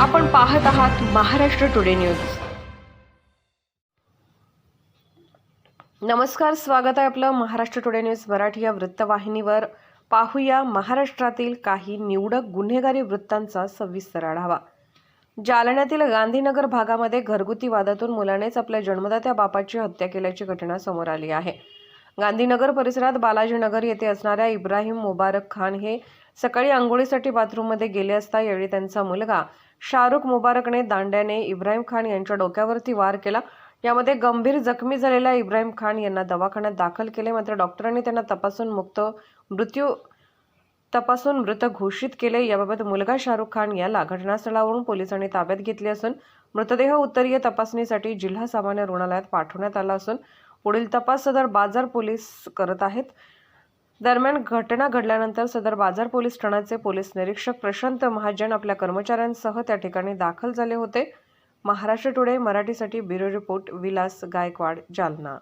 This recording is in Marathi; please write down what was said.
आपण पाहत आहात महाराष्ट्र टुडे न्यूज. नमस्कार स्वागत आहे आपलं महाराष्ट्र टुडे न्यूज मराठी या वृत्तवाहिनीवर. पाहूया महाराष्ट्रातील काही निवडक गुन्हेगारी वृत्तांचा सविस्तर आढावा. जालन्यातील गांधीनगर भागामध्ये घरगुती वादातून मुलानेच आपल्या जन्मदात्या बापाची हत्या केल्याची घटना समोर आली आहे. गांधीनगर परिसरात बालाजीनगर येथे असणाऱ्या इब्राहिम मुबारक खान हे सकाळी आंघोळीसाठी बाथरूममध्ये गेले असता यावेळी त्यांचा मुलगा शाहरुख मुबारकने दांड्याने इब्राहिम खान यांच्या डोक्यावरती वार केला. यामध्ये गंभीर जखमी झालेल्या इब्राहिम खान यांना दवाखान्यात दाखल केले. मात्र डॉक्टरांनी त्यांना तपासून मुक्त मृत्यू तपासून मृत घोषित केले. याबाबत मुलगा शाहरुख खान याला घटनास्थळावरून पोलिसांनी ताब्यात घेतले असून मृतदेह उत्तरीय तपासणीसाठी जिल्हा सामान्य रुग्णालयात पाठवण्यात आला असून पुढील तपास सदर बाजार पोलीस करत आहेत. दरम्यान घटना घडल्यानंतर सदर बाजार पोलीस ठाण्याचे पोलीस निरीक्षक प्रशांत महाजन आपल्या कर्मचाऱ्यांसह त्या ठिकाणी दाखल झाले होते. महाराष्ट्र टुडे मराठीसाठी ब्युरो रिपोर्ट विलास गायकवाड जालना.